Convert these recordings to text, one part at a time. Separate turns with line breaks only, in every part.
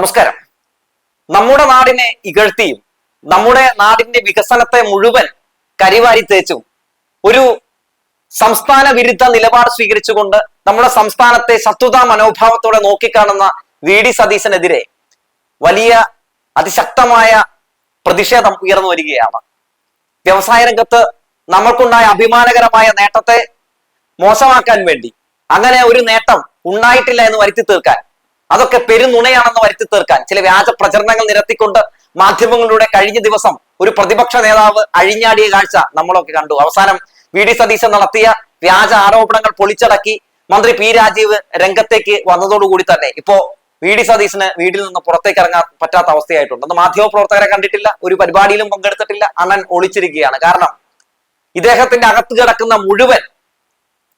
നമസ്കാരം. നമ്മുടെ നാടിനെ ഇകഴ്ത്തിയും നമ്മുടെ നാടിന്റെ വികസനത്തെ മുഴുവൻ കരിവാരി തേച്ചും ഒരു സംസ്ഥാന വിരുദ്ധ നിലപാട് സ്വീകരിച്ചുകൊണ്ട് നമ്മുടെ സംസ്ഥാനത്തെ ശത്രുതാ മനോഭാവത്തോടെ നോക്കിക്കാണുന്ന വി. ഡി. സതീശനെതിരെ വലിയ അതിശക്തമായ പ്രതിഷേധം ഉയർന്നു വരികയാണ്. വ്യവസായ രംഗത്ത് നമ്മൾക്കുണ്ടായ അഭിമാനകരമായ നേട്ടത്തെ മോശമാക്കാൻ വേണ്ടി അങ്ങനെ ഒരു നേട്ടം ഉണ്ടായിട്ടില്ല എന്ന് വരുത്തി തീർക്കാൻ അതൊക്കെ പെരുനുണയാണെന്ന് വരുത്തി തീർക്കാൻ. ചില വ്യാജ പ്രചരണങ്ങൾ നിരത്തിക്കൊണ്ട് മാധ്യമങ്ങളിലൂടെ കഴിഞ്ഞ ദിവസം ഒരു പ്രതിപക്ഷ നേതാവ് അഴിഞ്ഞാടിയ കാഴ്ച നമ്മളൊക്കെ കണ്ടു. അവസാനം വി ഡി സതീശൻ നടത്തിയ വ്യാജ ആരോപണങ്ങൾ പൊളിച്ചടക്കി മന്ത്രി പി രാജീവ് രംഗത്തേക്ക് വന്നതോടുകൂടി തന്നെ. ഇപ്പോ വി ഡി സതീശന് വീട്ടിൽ നിന്ന് പുറത്തേക്ക് ഇറങ്ങാൻ പറ്റാത്ത അവസ്ഥയായിട്ടുണ്ട്. അന്ന് മാധ്യമ പ്രവർത്തകരെ കണ്ടിട്ടില്ല ഒരു പരിപാടിയിലും പങ്കെടുത്തിട്ടില്ല അണ്ണൻ ഒളിച്ചിരിക്കുകയാണ്. കാരണം ഇദ്ദേഹത്തിന്റെ അകത്ത് കിടക്കുന്ന മുഴുവൻ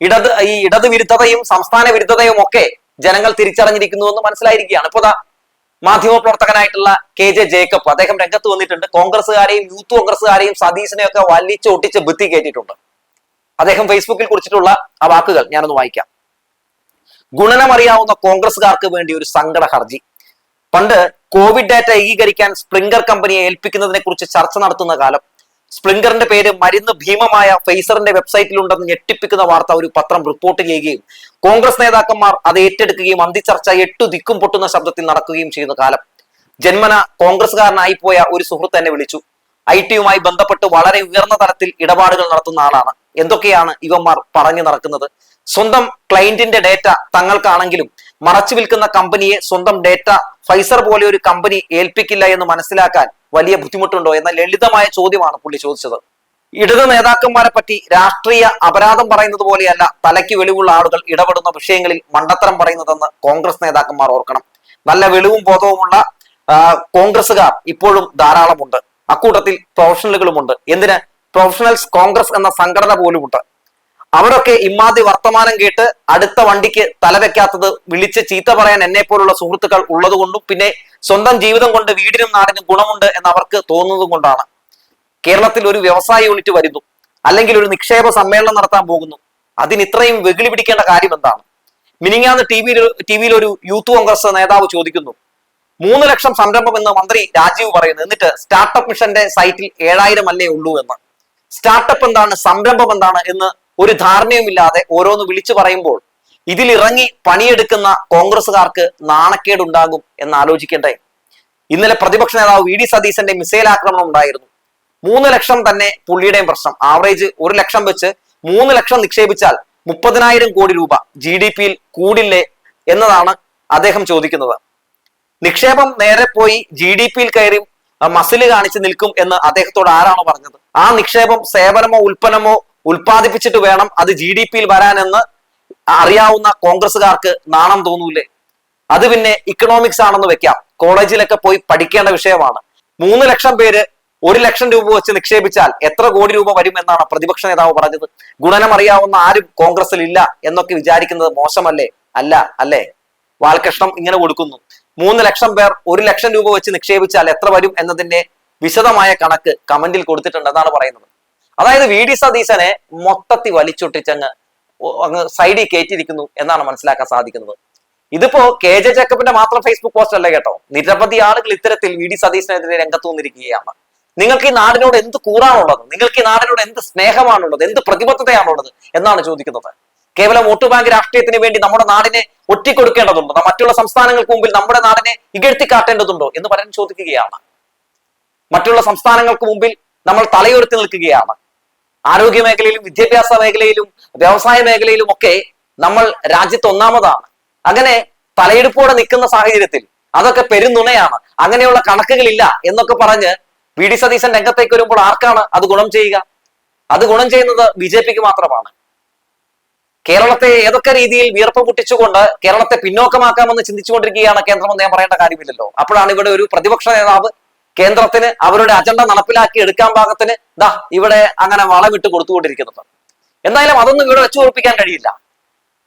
ഇടത് ഈ ഇടത് വിരുദ്ധതയും സംസ്ഥാന വിരുദ്ധതയും ഒക്കെ ജനങ്ങൾ തിരിച്ചറിഞ്ഞിരിക്കുന്നു എന്ന് മനസ്സിലായിരിക്കുകയാണ്. ഇപ്പൊ ദാ മാധ്യമ പ്രവർത്തകനായിട്ടുള്ള കെ ജെ ജേക്കബ് അദ്ദേഹം രംഗത്ത് വന്നിട്ടുണ്ട്. കോൺഗ്രസ്സുകാരെയും യൂത്ത് കോൺഗ്രസ്സുകാരെയും സതീശനെയൊക്കെ വലിച്ചു വലിച്ച് ഒട്ടിച്ച് ഭിത്തി കയറ്റിയിട്ടുണ്ട് അദ്ദേഹം ഫേസ്ബുക്കിൽ കുറിച്ചിട്ടുള്ള ആ വാക്കുകൾ ഞാനൊന്ന് വായിക്കാം. ഗുണനമറിയാവുന്ന കോൺഗ്രസ്സുകാർക്ക് വേണ്ടി ഒരു സങ്കട ഹർജി. പണ്ട് കോവിഡ് ഡാറ്റ ഏകീകരിക്കാൻ സ്പ്രിംഗർ കമ്പനിയെ ഏൽപ്പിക്കുന്നതിനെ കുറിച്ച് ചർച്ച നടത്തുന്ന കാലം സ്പ്രിംഗറിന്റെ പേര് മരുന്ന് ഭീമമായ ഫെയ്സറിന്റെ വെബ്സൈറ്റിലുണ്ടെന്ന് ഞെട്ടിപ്പിക്കുന്ന വാർത്ത ഒരു പത്രം റിപ്പോർട്ട് ചെയ്യുകയും കോൺഗ്രസ് നേതാക്കന്മാർ അത് ഏറ്റെടുക്കുകയും അന്തിച്ചർച്ച എട്ടു ദിക്കും പൊട്ടുന്ന ശബ്ദത്തിൽ നടക്കുകയും ചെയ്യുന്ന കാലം. ജന്മന കോൺഗ്രസ്സുകാരനായി പോയ ഒരു സുഹൃത്ത് എന്നെ വിളിച്ചു. ഐ ടിയുമായി ബന്ധപ്പെട്ട് വളരെ ഉയർന്ന തലത്തിൽ ഇടപാടുകൾ നടത്തുന്ന ആളാണ്. എന്തൊക്കെയാണ് ഇവന്മാർ പറഞ്ഞു നടക്കുന്നത്? സ്വന്തം ക്ലയന്റിന്റെ ഡേറ്റ തങ്ങൾക്കാണെങ്കിലും മറച്ചു വിൽക്കുന്ന കമ്പനിയെ സ്വന്തം ഡേറ്റ ഫൈസർ പോലെ ഒരു കമ്പനി ഏൽപ്പിക്കില്ല എന്ന് മനസ്സിലാക്കാൻ വലിയ ബുദ്ധിമുട്ടുണ്ടോ എന്ന ലളിതമായ ചോദ്യമാണ് പുള്ളി ചോദിച്ചത്. ഇടത് നേതാക്കന്മാരെ പറ്റി രാഷ്ട്രീയ അപരാധം പറയുന്നത് പോലെയല്ല തലയ്ക്ക് വെളിവുള്ള ആളുകൾ ഇടപെടുന്ന വിഷയങ്ങളിൽ മണ്ടത്തരം പറയുന്നതെന്ന് കോൺഗ്രസ് നേതാക്കന്മാർ ഓർക്കണം. നല്ല വെളിവും ബോധവുമുള്ള കോൺഗ്രസുകാർ ഇപ്പോഴും ധാരാളമുണ്ട്. അക്കൂട്ടത്തിൽ പ്രൊഫഷണലുകളുമുണ്ട് എന്തിന്? പ്രൊഫഷണൽസ് കോൺഗ്രസ് എന്ന സംഘടന പോലുമുണ്ട്. അവരൊക്കെ ഇമ്മാതി വർത്തമാനം കേട്ട് അടുത്ത വണ്ടിക്ക് തലവെക്കാത്തത് വിളിച്ച് ചീത്ത പറയാൻ എന്നെ പോലുള്ള സുഹൃത്തുക്കൾ ഉള്ളതുകൊണ്ടും പിന്നെ സ്വന്തം ജീവിതം കൊണ്ട് വീടിനും നാടിനും ഗുണമുണ്ട് എന്ന് അവർക്ക് തോന്നുന്നതും കൊണ്ടാണ്. കേരളത്തിൽ ഒരു വ്യവസായ യൂണിറ്റ് വരുന്നു. അല്ലെങ്കിൽ ഒരു നിക്ഷേപ സമ്മേളനം നടത്താൻ പോകുന്നു. അതിന് ഇത്രയും വെകിളി പിടിക്കേണ്ട കാര്യം എന്താണ്? മിനിങ്ങാന്ന് ടി വിയിൽ ടി വിയിൽ ഒരു യൂത്ത് കോൺഗ്രസ് നേതാവ് ചോദിക്കുന്നു. മൂന്ന് ലക്ഷം സംരംഭം എന്ന് മന്ത്രി രാജീവ് പറയുന്നു. എന്നിട്ട് സ്റ്റാർട്ടപ്പ് മിഷന്റെ സൈറ്റിൽ ഏഴായിരം അല്ലേ ഉള്ളൂ എന്ന്. സ്റ്റാർട്ടപ്പ് എന്താണ്? സംരംഭം എന്താണ്? എന്ന് ഒരു ധാരണയുമില്ലാതെ ഓരോന്ന് വിളിച്ചു പറയുമ്പോൾ ഇതിലിറങ്ങി പണിയെടുക്കുന്ന കോൺഗ്രസുകാർക്ക് നാണക്കേടുണ്ടാകും എന്ന് ആലോചിക്കണ്ടേ ഇന്നലെ പ്രതിപക്ഷ നേതാവ് വി ഡി സതീശന്റെ മിസൈൽ ആക്രമണം ഉണ്ടായിരുന്നു. മൂന്ന് ലക്ഷം തന്നെ പുള്ളിയുടെയും പ്രശ്നം. ആവറേജ് ഒരു ലക്ഷം വെച്ച് മൂന്ന് ലക്ഷം നിക്ഷേപിച്ചാൽ മുപ്പതിനായിരം കോടി രൂപ ജി ഡി പിയിൽ കൂടില്ലേ എന്നതാണ് അദ്ദേഹം ചോദിക്കുന്നത്. നിക്ഷേപം നേരെ പോയി ജി ഡി പിയിൽ കയറി മസിൽ കാണിച്ച് നിൽക്കും എന്ന് അദ്ദേഹത്തോട് ആരാണോ പറഞ്ഞത്? ആ നിക്ഷേപം സേവനമോ ഉൽപ്പന്നമോ ഉൽപ്പാദിപ്പിച്ചിട്ട് വേണം അത് ജി ഡി പിയിൽ വരാനെന്ന് അറിയാവുന്ന കോൺഗ്രസ്സുകാർക്ക് നാണം തോന്നൂലേ? അത് പിന്നെ ഇക്കണോമിക്സ് ആണെന്ന് വെക്കാം. കോളേജിലൊക്കെ പോയി പഠിക്കേണ്ട വിഷയമാണ്. മൂന്ന് ലക്ഷം പേര് ഒരു ലക്ഷം രൂപ വെച്ച് നിക്ഷേപിച്ചാൽ എത്ര കോടി രൂപ വരും എന്നാണ് പ്രതിപക്ഷ നേതാവ് പറഞ്ഞത്. ഗുണനം അറിയാവുന്ന ആരും കോൺഗ്രസിൽ ഇല്ല എന്നൊക്കെ വിചാരിക്കുന്നത് മോശമല്ലേ? അല്ല അല്ലേ? വാൽകൃഷ്ണം ഇങ്ങനെ കൊടുക്കുന്നു. മൂന്ന് ലക്ഷം പേർ ഒരു ലക്ഷം രൂപ വെച്ച് നിക്ഷേപിച്ചാൽ എത്ര വരും എന്നതിന്റെ വിശദമായ കണക്ക് കമന്റിൽ കൊടുത്തിട്ടുണ്ട് എന്നാണ് പറയുന്നത്. അതായത് വി ഡി സതീശനെ മൊത്തത്തിൽ വലിച്ചൊട്ടിച്ചങ്ങ് അങ്ങ് സൈഡിൽ കയറ്റിയിരിക്കുന്നു എന്നാണ് മനസ്സിലാക്കാൻ സാധിക്കുന്നത്. ഇതിപ്പോ കെ ജെ ജേക്കബിന്റെ മാത്രം ഫേസ്ബുക്ക് പോസ്റ്റ് അല്ല കേട്ടോ. നിരവധി ആളുകൾ ഇത്തരത്തിൽ വി ഡി സതീശനെതിരെ രംഗത്ത് വന്നിരിക്കുകയാണ് നിങ്ങൾക്ക് ഈ നാടിനോട് എന്ത് കൂറാണുള്ളത്? നിങ്ങൾക്ക് ഈ നാടിനോട് എന്ത് സ്നേഹമാണുള്ളത്? എന്ത് പ്രതിബദ്ധതയാണുള്ളത് എന്നാണ് ചോദിക്കുന്നത്. കേവലം വോട്ട് ബാങ്ക് രാഷ്ട്രീയത്തിന് വേണ്ടി നമ്മുടെ നാടിനെ ഒറ്റിക്കൊടുക്കേണ്ടതുണ്ടോ? മറ്റുള്ള സംസ്ഥാനങ്ങൾക്ക് മുമ്പിൽ നമ്മുടെ നാടിനെ ഇകഴ്ത്തി കാട്ടേണ്ടതുണ്ടോ എന്ന് പറയാൻ ചോദിക്കുകയാണ്. മറ്റുള്ള സംസ്ഥാനങ്ങൾക്ക് മുമ്പിൽ നമ്മൾ തലയുയർത്തി നിൽക്കുകയാണ്. ആരോഗ്യ മേഖലയിലും വിദ്യാഭ്യാസ മേഖലയിലും വ്യവസായ മേഖലയിലും ഒക്കെ നമ്മൾ രാജ്യത്ത് ഒന്നാമതാണ്. അങ്ങനെ തലയെടുപ്പോടെ നിൽക്കുന്ന സാഹചര്യത്തിൽ അതൊക്കെ പെരുന്നുണയാണ്. അങ്ങനെയുള്ള കണക്കുകളില്ല എന്നൊക്കെ പറഞ്ഞ് വി. ഡി. സതീശൻ രംഗത്തേക്ക് വരുമ്പോൾ ആർക്കാണ് അത് ഗുണം ചെയ്യുക? അത് ഗുണം ചെയ്യുന്നത് ബി. ജെ. പിക്ക് മാത്രമാണ്. കേരളത്തെ ഏതൊക്കെ രീതിയിൽ വിയർപ്പ് പൊട്ടിച്ചുകൊണ്ട് കേരളത്തെ പിന്നോക്കമാക്കാമെന്ന് ചിന്തിച്ചുകൊണ്ടിരിക്കുകയാണ് കേന്ദ്രമെന്ന് ഞാൻ പറയേണ്ട കാര്യമില്ലല്ലോ. അപ്പോഴാണ് ഇവിടെ ഒരു പ്രതിപക്ഷ നേതാവ് കേന്ദ്രത്തിന് അവരുടെ അജണ്ട നടപ്പിലാക്കി എടുക്കാൻ പാകത്തിന് ദാ ഇവിടെ അങ്ങനെ വളമിട്ട് കൊടുത്തുകൊണ്ടിരിക്കുന്നത്. എന്തായാലും അതൊന്നും ഇവിടെ വെച്ചു ഉറപ്പിക്കാൻ കഴിയില്ല.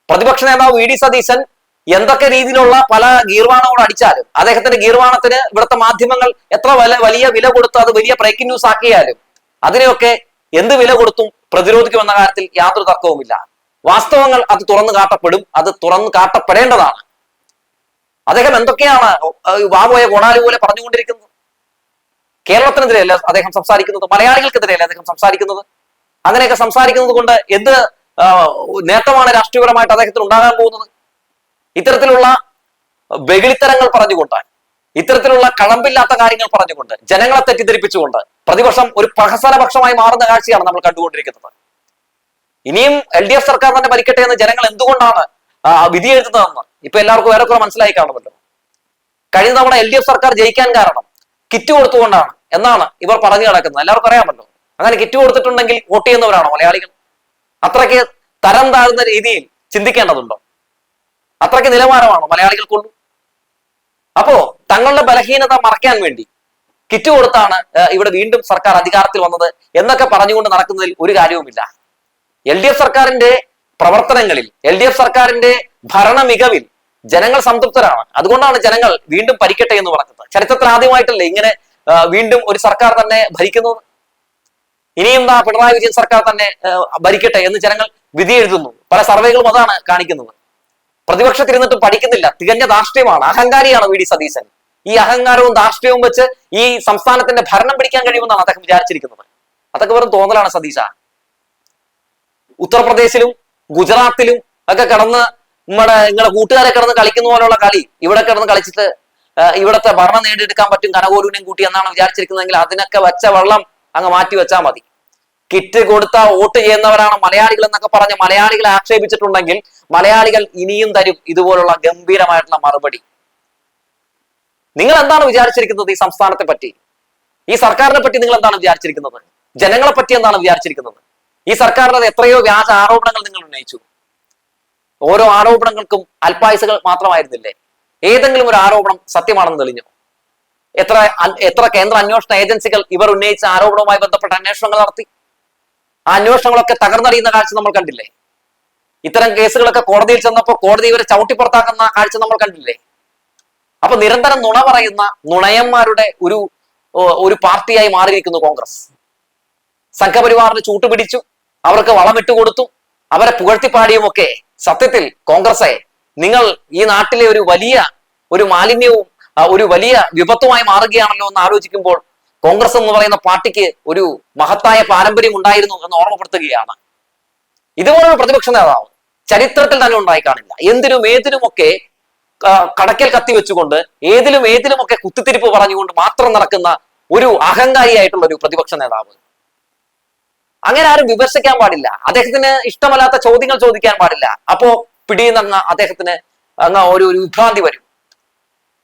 പ്രതിപക്ഷ നേതാവ് വി ഡി സതീശൻ എന്തൊക്കെ രീതിയിലുള്ള പല ഗീർവാണങ്ങൾ അടിച്ചാലും അദ്ദേഹത്തിന്റെ ഗീർവാണത്തിന് ഇവിടുത്തെ മാധ്യമങ്ങൾ എത്ര വില വലിയ വില കൊടുത്ത് അത് വലിയ ബ്രേക്കിംഗ് ന്യൂസ് ആക്കിയാലും അതിനെയൊക്കെ എന്ത് വില കൊടുത്തും പ്രതിരോധിക്കുമെന്ന കാര്യത്തിൽ യാതൊരു തർക്കവുമില്ല. വാസ്തവങ്ങൾ അത് തുറന്നു കാട്ടപ്പെടും അത് തുറന്നു കാട്ടപ്പെടേണ്ടതാണ്. അദ്ദേഹം എന്തൊക്കെയാണ് വാവോയ ഗുണാലു പോലെ പറഞ്ഞുകൊണ്ടിരിക്കുന്നത്? കേരളത്തിനെതിരെയല്ല അദ്ദേഹം സംസാരിക്കുന്നത് മലയാളികൾക്കെതിരെയല്ല അദ്ദേഹം സംസാരിക്കുന്നത്. അങ്ങനെയൊക്കെ സംസാരിക്കുന്നത് കൊണ്ട് എന്ത് നേട്ടമാണ് രാഷ്ട്രീയപരമായിട്ട് അദ്ദേഹത്തിന് ഉണ്ടാകാൻ പോകുന്നത്? ഇത്തരത്തിലുള്ള വെകിളിത്തരങ്ങൾ പറഞ്ഞുകൊണ്ട് ഇത്തരത്തിലുള്ള കളമ്പില്ലാത്ത കാര്യങ്ങൾ പറഞ്ഞുകൊണ്ട് ജനങ്ങളെ തെറ്റിദ്ധരിപ്പിച്ചുകൊണ്ട് പ്രതിപക്ഷം ഒരു പ്രഹസനപക്ഷമായി മാറുന്ന കാഴ്ചയാണ് നമ്മൾ കണ്ടുകൊണ്ടിരിക്കുന്നത്. ഇനിയും എൽ ഡി എഫ് സർക്കാർ തന്നെ ഭരിക്കട്ടെ എന്ന് ജനങ്ങൾ എന്തുകൊണ്ടാണ് വിധി എഴുതുന്നതെന്ന് ഇപ്പൊ എല്ലാവർക്കും ഏറെക്കുറെ മനസ്സിലായി കാണുമല്ലോ. കഴിഞ്ഞ തവണ എൽ ഡി എഫ് സർക്കാർ ജയിക്കാൻ കാരണം കിറ്റ് കൊടുത്തുകൊണ്ടാണ് എന്നാണ് ഇവർ പറഞ്ഞു കിടക്കുന്നത് എല്ലാവർക്കും അറിയാമല്ലോ. അങ്ങനെ കിറ്റ് കൊടുത്തിട്ടുണ്ടെങ്കിൽ വോട്ട് ചെയ്യുന്നവരാണോ മലയാളികൾ? അത്രയ്ക്ക് തരം താഴ്ന്ന രീതിയിൽ ചിന്തിക്കേണ്ടതുണ്ടോ? അത്രയ്ക്ക് നിലവാരമാണോ മലയാളികൾക്കുള്ളൂ? അപ്പോ തങ്ങളുടെ ബലഹീനത മറയ്ക്കാൻ വേണ്ടി കിറ്റ് കൊടുത്താണ് ഇവിടെ വീണ്ടും സർക്കാർ അധികാരത്തിൽ വന്നത് എന്നൊക്കെ പറഞ്ഞുകൊണ്ട് നടക്കുന്നതിൽ ഒരു കാര്യവുമില്ല. എൽ ഡി എഫ് സർക്കാരിന്റെ പ്രവർത്തനങ്ങളിൽ എൽ ഡി എഫ് സർക്കാരിന്റെ ഭരണ മികവിൽ ജനങ്ങൾ സംതൃപ്തരാണ്. അതുകൊണ്ടാണ് ജനങ്ങൾ വീണ്ടും പരിക്കട്ടെ എന്ന് പറഞ്ഞത്. ചരിത്രത്തിൽ ആദ്യമായിട്ടല്ലേ ഇങ്ങനെ വീണ്ടും ഒരു സർക്കാർ തന്നെ ഭരിക്കുന്നു. ഇനിയും ആ പിണറായി വിജയൻ സർക്കാർ തന്നെ ഭരിക്കട്ടെ എന്ന് ജനങ്ങൾ വിധി എഴുതുന്നു. പല സർവേകളും അതാണ് കാണിക്കുന്നത്. പ്രതിപക്ഷത്തിരുന്നിട്ട് പഠിക്കുന്നില്ല. തികഞ്ഞ ധാർഷ്ട്യമാണ്. അഹങ്കാരിയാണ് വി ഡി സതീശൻ. ഈ അഹങ്കാരവും ധാർഷ്ട്യവും വെച്ച് ഈ സംസ്ഥാനത്തിന്റെ ഭരണം പിടിക്കാൻ കഴിയുമെന്നാണ് അദ്ദേഹം വിചാരിച്ചിരിക്കുന്നത്. അതൊക്കെ വെറും തോന്നലാണ് സതീശ. ഉത്തർപ്രദേശിലും ഗുജറാത്തിലും ഒക്കെ കടന്ന് നമ്മുടെ നിങ്ങളുടെ കൂട്ടുകാരെ കടന്ന് കളിക്കുന്ന പോലുള്ള കളി ഇവിടെ കിടന്ന് കളിച്ചിട്ട് ഇവിടത്തെ ഭരണം നേടിയെടുക്കാൻ പറ്റും കനകോലൂനെയും കൂട്ടി എന്നാണ് വിചാരിച്ചിരിക്കുന്നതെങ്കിൽ അതിനൊക്കെ വെച്ച വെള്ളം അങ്ങ് മാറ്റി വെച്ചാൽ മതി. കിറ്റ് കൊടുത്ത വോട്ട് ചെയ്യുന്നവരാണ് മലയാളികൾ എന്നൊക്കെ പറഞ്ഞ് മലയാളികളെ ആക്ഷേപിച്ചിട്ടുണ്ടെങ്കിൽ മലയാളികൾ ഇനിയും തരും ഇതുപോലുള്ള ഗംഭീരമായിട്ടുള്ള മറുപടി. നിങ്ങൾ എന്താണ് വിചാരിച്ചിരിക്കുന്നത് ഈ സംസ്ഥാനത്തെ പറ്റി? ഈ സർക്കാരിനെ പറ്റി നിങ്ങൾ എന്താണ് വിചാരിച്ചിരിക്കുന്നത്? ജനങ്ങളെ പറ്റി എന്താണ് വിചാരിച്ചിരിക്കുന്നത്? ഈ സർക്കാരിനത് എത്രയോ വ്യാജ ആരോപണങ്ങൾ നിങ്ങൾ ഉന്നയിച്ചു. ഓരോ ആരോപണങ്ങൾക്കും അല്പായുസുകൾ മാത്രമായിരുന്നില്ലേ? ഏതെങ്കിലും ഒരു ആരോപണം സത്യമാണെന്ന് തെളിഞ്ഞു. എത്ര എത്ര കേന്ദ്ര അന്വേഷണ ഏജൻസികൾ ഇവർ ഉന്നയിച്ച ആരോപണവുമായി ബന്ധപ്പെട്ട അന്വേഷണങ്ങൾ നടത്തി? ആ അന്വേഷണങ്ങളൊക്കെ തകർന്നടിയുന്ന കാഴ്ച നമ്മൾ കണ്ടില്ലേ? ഇത്തരം കേസുകളൊക്കെ കോടതിയിൽ ചെന്നപ്പോൾ കോടതി ഇവരെ ചവിട്ടിപ്പുറത്താക്കുന്ന കാഴ്ച നമ്മൾ കണ്ടില്ലേ? അപ്പൊ നിരന്തരം നുണ പറയുന്ന നുണയന്മാരുടെ ഒരു ഒരു പാർട്ടിയായി മാറിയിരിക്കുന്നു കോൺഗ്രസ്. സംഘപരിവാറിന് ചൂട്ടുപിടിച്ചു അവർക്ക് വളമിട്ട് കൊടുത്തു അവരെ പുകഴ്ത്തിപ്പാടിയുമൊക്കെ സത്യത്തിൽ കോൺഗ്രസെ നിങ്ങൾ ഈ നാട്ടിലെ ഒരു വലിയ ഒരു മാലിന്യവും ഒരു വലിയ വിപത്തുമായി മാറുകയാണല്ലോ എന്ന് ആലോചിക്കുമ്പോൾ കോൺഗ്രസ് എന്ന് പറയുന്ന പാർട്ടിക്ക് ഒരു മഹത്തായ പാരമ്പര്യം ഉണ്ടായിരുന്നു എന്ന് ഓർമ്മപ്പെടുത്തുകയാണ്. ഇതുപോലൊരു പ്രതിപക്ഷ നേതാവ് ചരിത്രത്തിൽ തന്നെ ഉണ്ടായി കാണില്ല. എന്തിനും ഏതിനുമൊക്കെ കടക്കൽ കത്തി വെച്ചുകൊണ്ട് ഏതിലും ഏതിലുമൊക്കെ കുത്തിത്തിരിപ്പ് പറഞ്ഞുകൊണ്ട് മാത്രം നടക്കുന്ന ഒരു അഹങ്കാരിയായിട്ടുള്ള ഒരു പ്രതിപക്ഷ നേതാവ്. അങ്ങനെ ആരും വിമർശിക്കാൻ പാടില്ല. അദ്ദേഹത്തിന് ഇഷ്ടമല്ലാത്ത ചോദ്യങ്ങൾ ചോദിക്കാൻ പാടില്ല. അപ്പോ പിടിയുന്നങ്ങ് അദ്ദേഹത്തിന് അങ്ങ് ഒരു ഒരു വിഭ്രാന്തി വരും.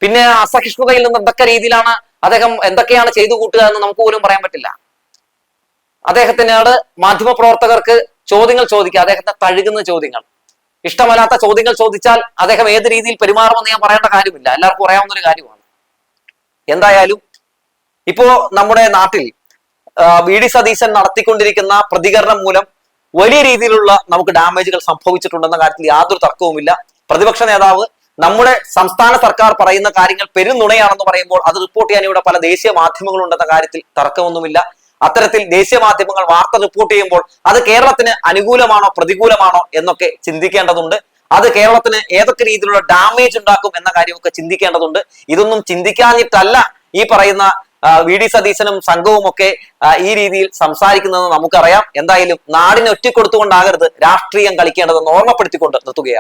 പിന്നെ അസഹിഷ്ണുതയിൽ നിന്ന് എന്തൊക്കെ രീതിയിലാണ് അദ്ദേഹം എന്തൊക്കെയാണ് ചെയ്തു കൂട്ടുക എന്ന് നമുക്ക് പോലും പറയാൻ പറ്റില്ല. അദ്ദേഹത്തിനോട് മാധ്യമപ്രവർത്തകർക്ക് ചോദ്യങ്ങൾ ചോദിക്കുക. അദ്ദേഹത്തെ തഴുകുന്ന ചോദ്യങ്ങൾ. ഇഷ്ടമല്ലാത്ത ചോദ്യങ്ങൾ ചോദിച്ചാൽ അദ്ദേഹം ഏത് രീതിയിൽ പെരുമാറുമെന്ന് ഞാൻ പറയേണ്ട കാര്യമില്ല. എല്ലാവർക്കും അറിയാവുന്ന ഒരു കാര്യമാണ്. എന്തായാലും ഇപ്പോ നമ്മുടെ നാട്ടിൽ വി ഡി സതീശൻ നടത്തിക്കൊണ്ടിരിക്കുന്ന പ്രതികരണം മൂലം വലിയ രീതിയിലുള്ള നമുക്ക് ഡാമേജുകൾ സംഭവിച്ചിട്ടുണ്ടെന്ന കാര്യത്തിൽ യാതൊരു തർക്കവുമില്ല. പ്രതിപക്ഷ നേതാവ് നമ്മുടെ സംസ്ഥാന സർക്കാർ പറയുന്ന കാര്യങ്ങൾ പെരുന്നുണയാണെന്ന് പറയുമ്പോൾ അത് റിപ്പോർട്ട് ചെയ്യാൻ ഇവിടെ പല ദേശീയ മാധ്യമങ്ങളുണ്ടെന്ന കാര്യത്തിൽ തർക്കമൊന്നുമില്ല. അത്തരത്തിൽ ദേശീയ മാധ്യമങ്ങൾ വാർത്ത റിപ്പോർട്ട് ചെയ്യുമ്പോൾ അത് കേരളത്തിന് അനുകൂലമാണോ പ്രതികൂലമാണോ എന്നൊക്കെ ചിന്തിക്കേണ്ടതുണ്ട്. അത് കേരളത്തിന് ഏതൊക്കെ രീതിയിലുള്ള ഡാമേജ് ഉണ്ടാക്കും എന്ന കാര്യമൊക്കെ ചിന്തിക്കേണ്ടതുണ്ട്. ഇതൊന്നും ചിന്തിക്കാഞ്ഞിട്ടല്ല ഈ പറയുന്ന വി ഡി സതീശനും സംഘവും ഒക്കെ ഈ രീതിയിൽ സംസാരിക്കുന്നത് നമുക്കറിയാം. എന്തായാലും നാടിനെ ഒറ്റക്കൊടുത്തുകൊണ്ടാകരുത് രാഷ്ട്രീയം കളിക്കേണ്ടതെന്ന് ഓർമ്മപ്പെടുത്തിക്കൊണ്ട് നിർത്തുകയാണ്.